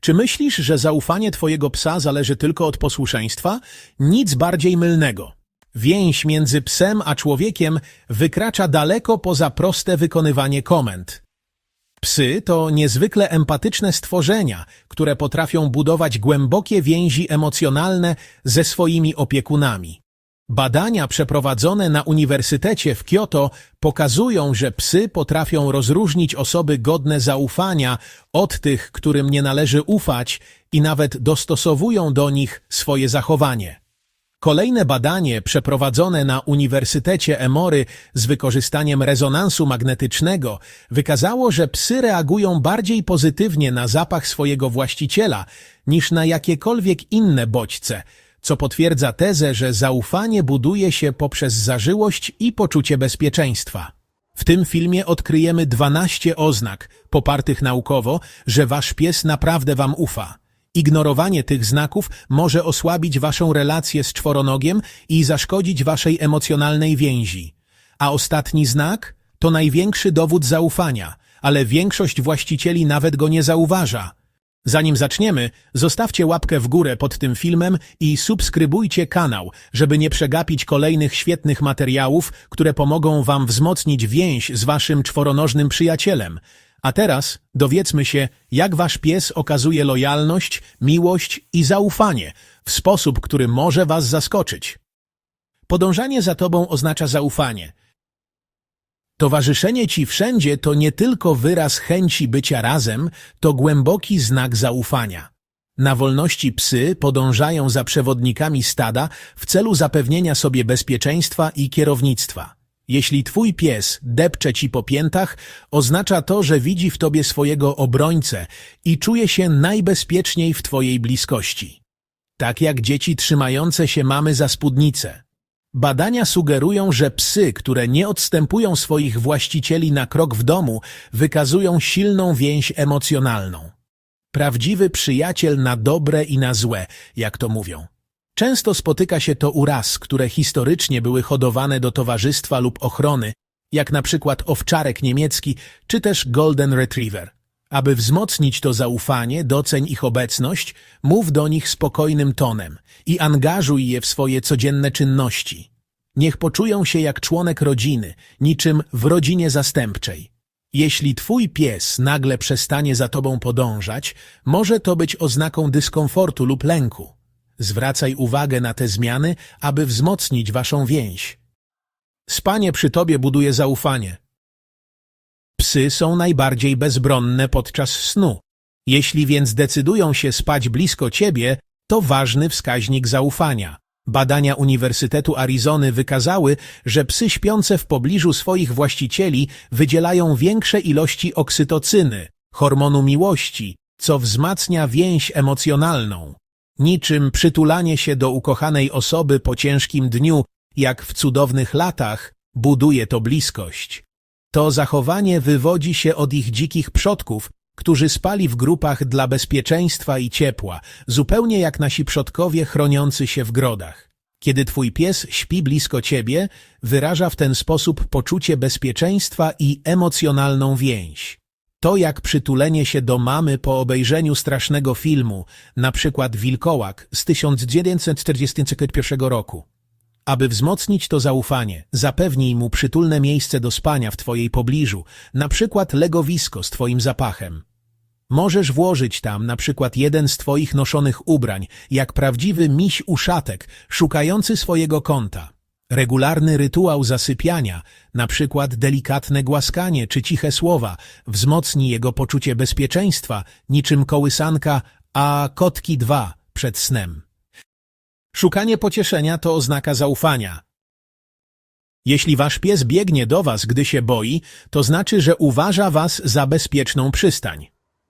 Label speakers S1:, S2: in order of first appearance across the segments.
S1: Czy myślisz, że zaufanie twojego psa zależy tylko od posłuszeństwa? Nic bardziej mylnego. Więź między psem a człowiekiem wykracza daleko poza proste wykonywanie komend. Psy to niezwykle empatyczne stworzenia, które potrafią budować głębokie więzi emocjonalne ze swoimi opiekunami. Badania przeprowadzone na Uniwersytecie w Kyoto pokazują, że psy potrafią rozróżnić osoby godne zaufania od tych, którym nie należy ufać i nawet dostosowują do nich swoje zachowanie. Kolejne badanie przeprowadzone na Uniwersytecie Emory z wykorzystaniem rezonansu magnetycznego wykazało, że psy reagują bardziej pozytywnie na zapach swojego właściciela niż na jakiekolwiek inne bodźce, co potwierdza tezę, że zaufanie buduje się poprzez zażyłość i poczucie bezpieczeństwa. W tym filmie odkryjemy 12 oznak, popartych naukowo, że wasz pies naprawdę wam ufa. Ignorowanie tych znaków może osłabić waszą relację z czworonogiem i zaszkodzić waszej emocjonalnej więzi. A ostatni znak to największy dowód zaufania, ale większość właścicieli nawet go nie zauważa. Zanim zaczniemy, zostawcie łapkę w górę pod tym filmem i subskrybujcie kanał, żeby nie przegapić kolejnych świetnych materiałów, które pomogą wam wzmocnić więź z waszym czworonożnym przyjacielem. A teraz dowiedzmy się, jak wasz pies okazuje lojalność, miłość i zaufanie w sposób, który może was zaskoczyć. Podążanie za tobą oznacza zaufanie. Towarzyszenie ci wszędzie to nie tylko wyraz chęci bycia razem, to głęboki znak zaufania. Na wolności psy podążają za przewodnikami stada w celu zapewnienia sobie bezpieczeństwa i kierownictwa. Jeśli twój pies depcze ci po piętach, oznacza to, że widzi w tobie swojego obrońcę i czuje się najbezpieczniej w twojej bliskości. Tak jak dzieci trzymające się mamy za spódnicę. Badania sugerują, że psy, które nie odstępują swoich właścicieli na krok w domu, wykazują silną więź emocjonalną. Prawdziwy przyjaciel na dobre i na złe, jak to mówią. Często spotyka się to u ras, które historycznie były hodowane do towarzystwa lub ochrony, jak na przykład owczarek niemiecki czy też golden retriever. Aby wzmocnić to zaufanie, doceń ich obecność, mów do nich spokojnym tonem i angażuj je w swoje codzienne czynności. Niech poczują się jak członek rodziny, niczym w rodzinie zastępczej. Jeśli twój pies nagle przestanie za tobą podążać, może to być oznaką dyskomfortu lub lęku. Zwracaj uwagę na te zmiany, aby wzmocnić waszą więź. Spanie przy tobie buduje zaufanie. Psy są najbardziej bezbronne podczas snu. Jeśli więc decydują się spać blisko ciebie, to ważny wskaźnik zaufania. Badania Uniwersytetu Arizony wykazały, że psy śpiące w pobliżu swoich właścicieli wydzielają większe ilości oksytocyny, hormonu miłości, co wzmacnia więź emocjonalną. Niczym przytulanie się do ukochanej osoby po ciężkim dniu, jak w cudownych latach, buduje to bliskość. To zachowanie wywodzi się od ich dzikich przodków, którzy spali w grupach dla bezpieczeństwa i ciepła, zupełnie jak nasi przodkowie chroniący się w grodach. Kiedy twój pies śpi blisko ciebie, wyraża w ten sposób poczucie bezpieczeństwa i emocjonalną więź. To jak przytulenie się do mamy po obejrzeniu strasznego filmu, na przykład Wilkołak z 1941 roku. Aby wzmocnić to zaufanie, zapewnij mu przytulne miejsce do spania w twojej pobliżu, na przykład legowisko z twoim zapachem. Możesz włożyć tam na przykład jeden z twoich noszonych ubrań, jak prawdziwy miś uszatek, szukający swojego kąta. Regularny rytuał zasypiania, na przykład delikatne głaskanie czy ciche słowa, wzmocni jego poczucie bezpieczeństwa, niczym kołysanka a kotki dwa przed snem. Szukanie pocieszenia to oznaka zaufania. Jeśli wasz pies biegnie do was, gdy się boi, to znaczy, że uważa was za bezpieczną przystań.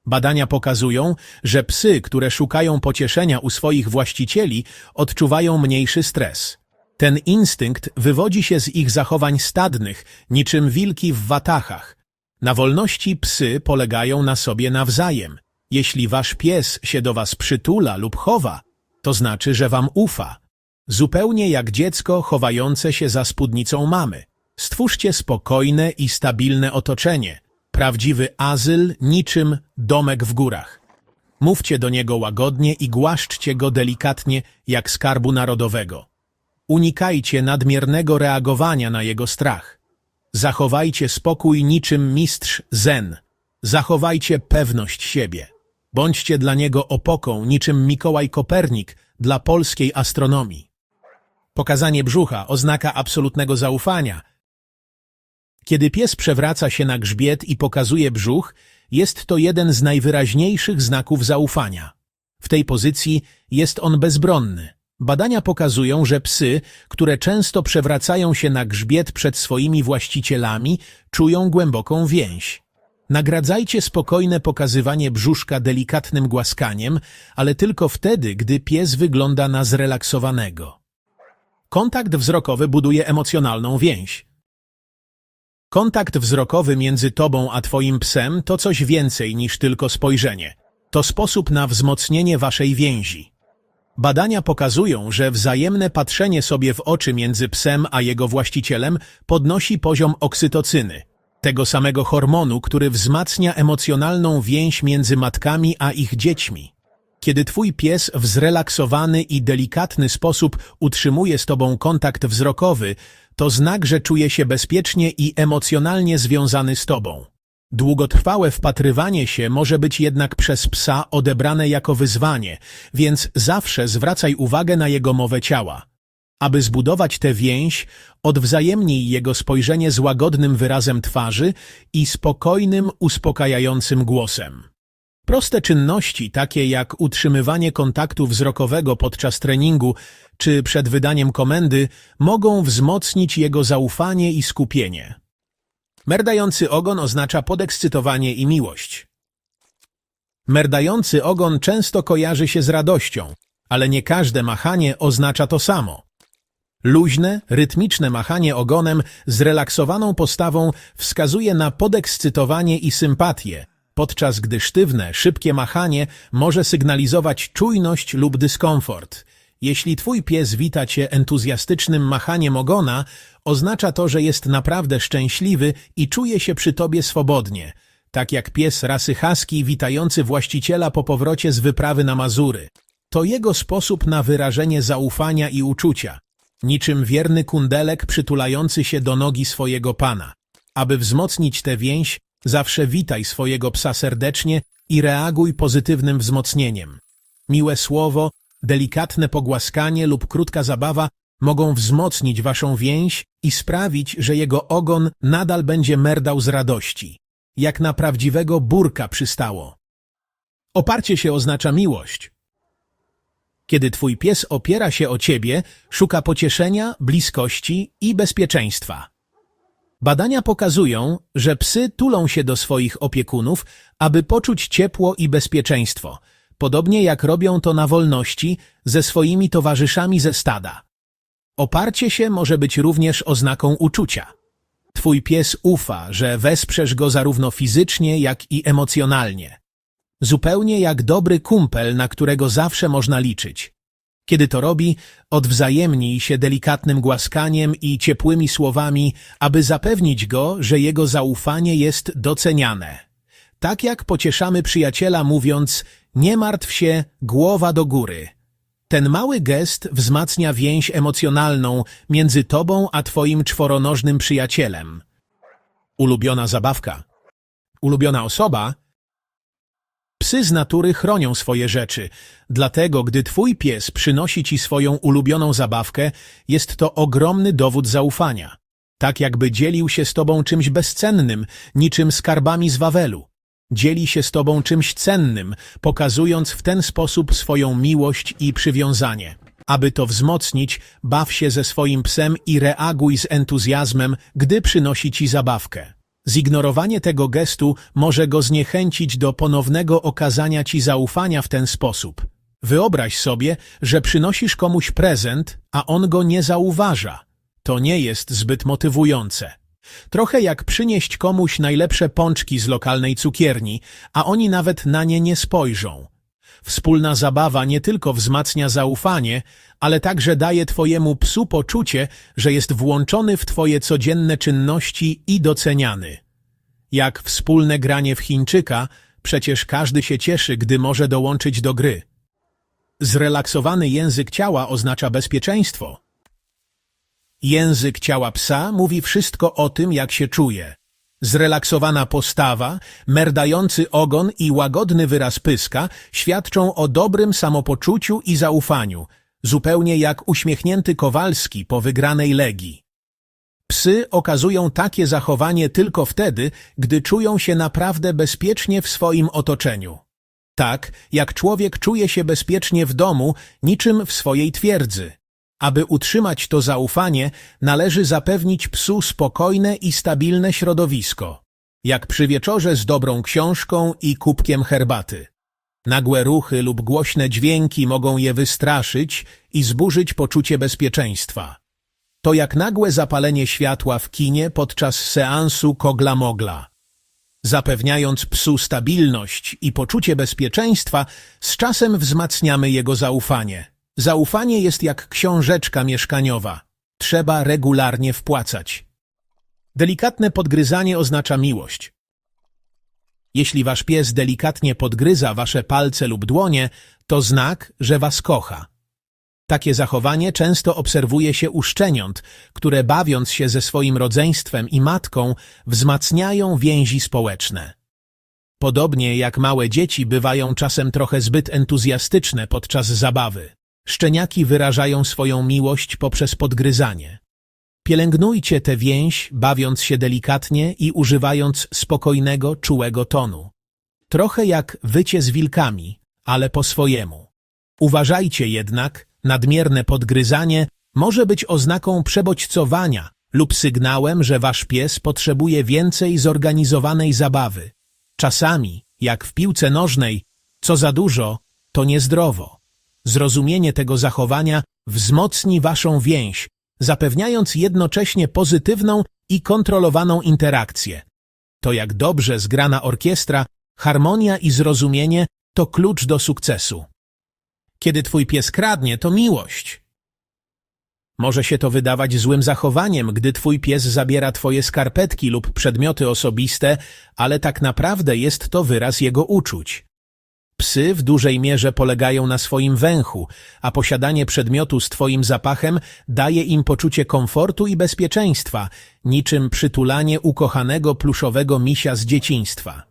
S1: Badania pokazują, że psy, które szukają pocieszenia u swoich właścicieli, odczuwają mniejszy stres. Ten instynkt wywodzi się z ich zachowań stadnych, niczym wilki w watachach. Na wolności psy polegają na sobie nawzajem. Jeśli wasz pies się do was przytula lub chowa, to znaczy, że wam ufa. Zupełnie jak dziecko chowające się za spódnicą mamy. Stwórzcie spokojne i stabilne otoczenie. Prawdziwy azyl niczym domek w górach. Mówcie do niego łagodnie i głaszczcie go delikatnie jak skarbu narodowego. Unikajcie nadmiernego reagowania na jego strach. Zachowajcie spokój niczym mistrz zen. Zachowajcie pewność siebie. Bądźcie dla niego opoką niczym Mikołaj Kopernik dla polskiej astronomii. Pokazanie brzucha oznaka absolutnego zaufania. Kiedy pies przewraca się na grzbiet i pokazuje brzuch, jest to jeden z najwyraźniejszych znaków zaufania. W tej pozycji jest on bezbronny. Badania pokazują, że psy, które często przewracają się na grzbiet przed swoimi właścicielami, czują głęboką więź. Nagradzajcie spokojne pokazywanie brzuszka delikatnym głaskaniem, ale tylko wtedy, gdy pies wygląda na zrelaksowanego. Kontakt wzrokowy buduje emocjonalną więź. Kontakt wzrokowy między tobą a twoim psem to coś więcej niż tylko spojrzenie. To sposób na wzmocnienie waszej więzi. Badania pokazują, że wzajemne patrzenie sobie w oczy między psem a jego właścicielem podnosi poziom oksytocyny, tego samego hormonu, który wzmacnia emocjonalną więź między matkami a ich dziećmi. Kiedy twój pies w zrelaksowany i delikatny sposób utrzymuje z tobą kontakt wzrokowy, to znak, że czuje się bezpiecznie i emocjonalnie związany z tobą. Długotrwałe wpatrywanie się może być jednak przez psa odebrane jako wyzwanie, więc zawsze zwracaj uwagę na jego mowę ciała. Aby zbudować tę więź, odwzajemnij jego spojrzenie z łagodnym wyrazem twarzy i spokojnym, uspokajającym głosem. Proste czynności, takie jak utrzymywanie kontaktu wzrokowego podczas treningu czy przed wydaniem komendy, mogą wzmocnić jego zaufanie i skupienie. Merdający ogon oznacza podekscytowanie i miłość. Merdający ogon często kojarzy się z radością, ale nie każde machanie oznacza to samo. Luźne, rytmiczne machanie ogonem z relaksowaną postawą wskazuje na podekscytowanie i sympatię, podczas gdy sztywne, szybkie machanie może sygnalizować czujność lub dyskomfort. Jeśli twój pies wita cię entuzjastycznym machaniem ogona, oznacza to, że jest naprawdę szczęśliwy i czuje się przy tobie swobodnie, tak jak pies rasy husky witający właściciela po powrocie z wyprawy na Mazury. To jego sposób na wyrażenie zaufania i uczucia, niczym wierny kundelek przytulający się do nogi swojego pana. Aby wzmocnić tę więź, zawsze witaj swojego psa serdecznie i reaguj pozytywnym wzmocnieniem. Miłe słowo, delikatne pogłaskanie lub krótka zabawa mogą wzmocnić waszą więź i sprawić, że jego ogon nadal będzie merdał z radości, jak na prawdziwego burka przystało. Oparcie się oznacza miłość. Kiedy twój pies opiera się o ciebie, szuka pocieszenia, bliskości i bezpieczeństwa. Badania pokazują, że psy tulą się do swoich opiekunów, aby poczuć ciepło i bezpieczeństwo, podobnie jak robią to na wolności ze swoimi towarzyszami ze stada. Oparcie się może być również oznaką uczucia. Twój pies ufa, że wesprzesz go zarówno fizycznie, jak i emocjonalnie. Zupełnie jak dobry kumpel, na którego zawsze można liczyć. Kiedy to robi, odwzajemnij się delikatnym głaskaniem i ciepłymi słowami, aby zapewnić go, że jego zaufanie jest doceniane. Tak jak pocieszamy przyjaciela mówiąc, nie martw się, głowa do góry. Ten mały gest wzmacnia więź emocjonalną między tobą a twoim czworonożnym przyjacielem. Ulubiona zabawka. Ulubiona osoba Psy z natury chronią swoje rzeczy, dlatego gdy twój pies przynosi ci swoją ulubioną zabawkę, jest to ogromny dowód zaufania. Tak jakby dzielił się z tobą czymś bezcennym, niczym skarbami z Wawelu. Dzieli się z tobą czymś cennym, pokazując w ten sposób swoją miłość i przywiązanie. Aby to wzmocnić, baw się ze swoim psem i reaguj z entuzjazmem, gdy przynosi ci zabawkę. Zignorowanie tego gestu może go zniechęcić do ponownego okazania ci zaufania w ten sposób. Wyobraź sobie, że przynosisz komuś prezent, a on go nie zauważa. To nie jest zbyt motywujące. Trochę jak przynieść komuś najlepsze pączki z lokalnej cukierni, a oni nawet na nie nie spojrzą. Wspólna zabawa nie tylko wzmacnia zaufanie, ale także daje twojemu psu poczucie, że jest włączony w twoje codzienne czynności i doceniany. Jak wspólne granie w Chińczyka, Przecież każdy się cieszy, gdy może dołączyć do gry. Zrelaksowany język ciała oznacza bezpieczeństwo. Język ciała psa mówi wszystko o tym, jak się czuje. Zrelaksowana postawa, merdający ogon i łagodny wyraz pyska świadczą o dobrym samopoczuciu i zaufaniu, zupełnie jak uśmiechnięty Kowalski po wygranej legii. Psy okazują takie zachowanie tylko wtedy, gdy czują się naprawdę bezpiecznie w swoim otoczeniu. Tak, jak człowiek czuje się bezpiecznie w domu, niczym w swojej twierdzy. Aby utrzymać to zaufanie, należy zapewnić psu spokojne i stabilne środowisko, jak przy wieczorze z dobrą książką i kubkiem herbaty. Nagłe ruchy lub głośne dźwięki mogą je wystraszyć i zburzyć poczucie bezpieczeństwa. To jak nagłe zapalenie światła w kinie podczas seansu kogla-mogla. Zapewniając psu stabilność i poczucie bezpieczeństwa, z czasem wzmacniamy jego zaufanie. Zaufanie jest jak książeczka mieszkaniowa. Trzeba regularnie wpłacać. Delikatne podgryzanie oznacza miłość. Jeśli wasz pies delikatnie podgryza wasze palce lub dłonie, to znak, że was kocha. Takie zachowanie często obserwuje się u szczeniąt, które bawiąc się ze swoim rodzeństwem i matką, wzmacniają więzi społeczne. Podobnie jak małe dzieci bywają czasem trochę zbyt entuzjastyczne podczas zabawy. Szczeniaki wyrażają swoją miłość poprzez podgryzanie. Pielęgnujcie tę więź, bawiąc się delikatnie i używając spokojnego, czułego tonu. Trochę jak wycie z wilkami, ale po swojemu. Uważajcie jednak, nadmierne podgryzanie może być oznaką przebodźcowania lub sygnałem, że wasz pies potrzebuje więcej zorganizowanej zabawy. Czasami, jak w piłce nożnej, co za dużo, to niezdrowo. Zrozumienie tego zachowania wzmocni waszą więź, zapewniając jednocześnie pozytywną i kontrolowaną interakcję. To jak dobrze zgrana orkiestra, harmonia i zrozumienie to klucz do sukcesu. Kiedy twój pies kradnie, to miłość. Może się to wydawać złym zachowaniem, gdy twój pies zabiera twoje skarpetki lub przedmioty osobiste, ale tak naprawdę jest to wyraz jego uczuć. Psy w dużej mierze polegają na swoim węchu, a posiadanie przedmiotu z twoim zapachem daje im poczucie komfortu i bezpieczeństwa, niczym przytulanie ukochanego pluszowego misia z dzieciństwa.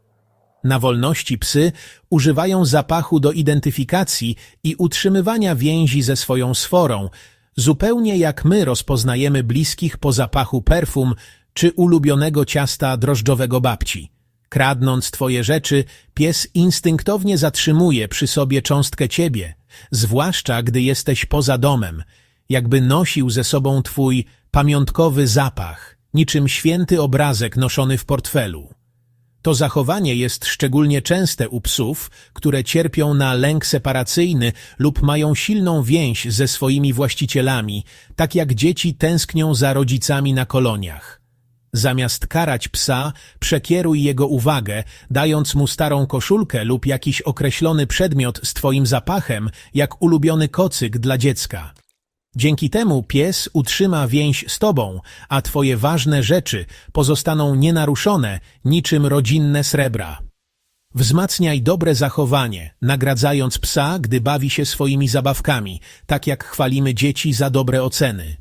S1: Na wolności psy używają zapachu do identyfikacji i utrzymywania więzi ze swoją sforą, zupełnie jak my rozpoznajemy bliskich po zapachu perfum czy ulubionego ciasta drożdżowego babci. Kradnąc twoje rzeczy, pies instynktownie zatrzymuje przy sobie cząstkę ciebie, zwłaszcza gdy jesteś poza domem, jakby nosił ze sobą twój pamiątkowy zapach, niczym święty obrazek noszony w portfelu. To zachowanie jest szczególnie częste u psów, które cierpią na lęk separacyjny lub mają silną więź ze swoimi właścicielami, tak jak dzieci tęsknią za rodzicami na koloniach. Zamiast karać psa, przekieruj jego uwagę, dając mu starą koszulkę lub jakiś określony przedmiot z twoim zapachem, jak ulubiony kocyk dla dziecka. Dzięki temu pies utrzyma więź z tobą, a twoje ważne rzeczy pozostaną nienaruszone, niczym rodzinne srebra. Wzmacniaj dobre zachowanie, nagradzając psa, gdy bawi się swoimi zabawkami, tak jak chwalimy dzieci za dobre oceny.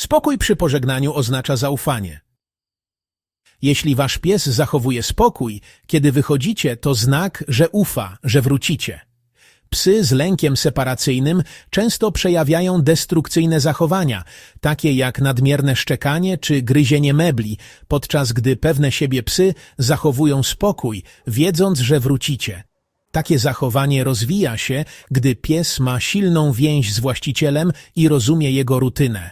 S1: Spokój przy pożegnaniu oznacza zaufanie. Jeśli wasz pies zachowuje spokój, kiedy wychodzicie, to znak, że ufa, że wrócicie. Psy z lękiem separacyjnym często przejawiają destrukcyjne zachowania, takie jak nadmierne szczekanie czy gryzienie mebli, podczas gdy pewne siebie psy zachowują spokój, wiedząc, że wrócicie. Takie zachowanie rozwija się, gdy pies ma silną więź z właścicielem i rozumie jego rutynę.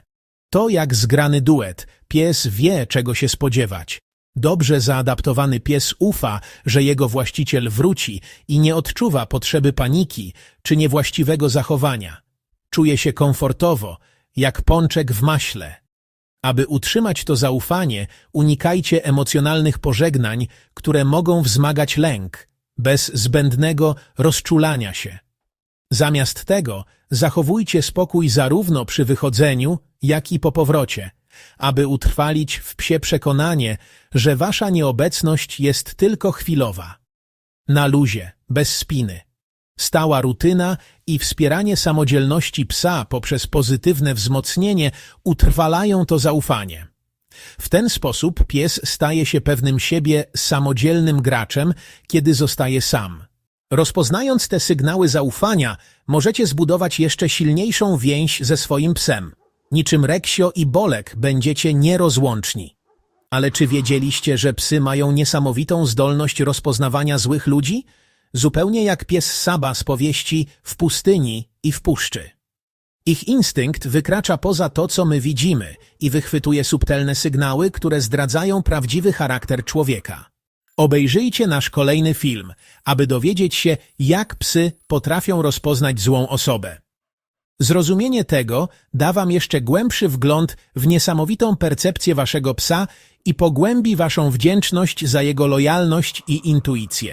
S1: To jak zgrany duet, pies wie, czego się spodziewać. Dobrze zaadaptowany pies ufa, że jego właściciel wróci i nie odczuwa potrzeby paniki czy niewłaściwego zachowania. Czuje się komfortowo, jak pączek w maśle. Aby utrzymać to zaufanie, unikajcie emocjonalnych pożegnań, które mogą wzmagać lęk, bez zbędnego rozczulania się. Zamiast tego zachowujcie spokój zarówno przy wychodzeniu, jak i po powrocie – aby utrwalić w psie przekonanie, że wasza nieobecność jest tylko chwilowa. Na luzie, bez spiny. Stała rutyna i wspieranie samodzielności psa poprzez pozytywne wzmocnienie utrwalają to zaufanie. W ten sposób pies staje się pewnym siebie samodzielnym graczem, kiedy zostaje sam. Rozpoznając te sygnały zaufania, możecie zbudować jeszcze silniejszą więź ze swoim psem. Niczym Reksio i Bolek będziecie nierozłączni. Ale czy wiedzieliście, że psy mają niesamowitą zdolność rozpoznawania złych ludzi? Zupełnie jak pies Saba z powieści W pustyni i w puszczy. Ich instynkt wykracza poza to, co my widzimy i wychwytuje subtelne sygnały, które zdradzają prawdziwy charakter człowieka. Obejrzyjcie nasz kolejny film, aby dowiedzieć się, jak psy potrafią rozpoznać złą osobę. Zrozumienie tego da wam jeszcze głębszy wgląd w niesamowitą percepcję waszego psa i pogłębi waszą wdzięczność za jego lojalność i intuicję.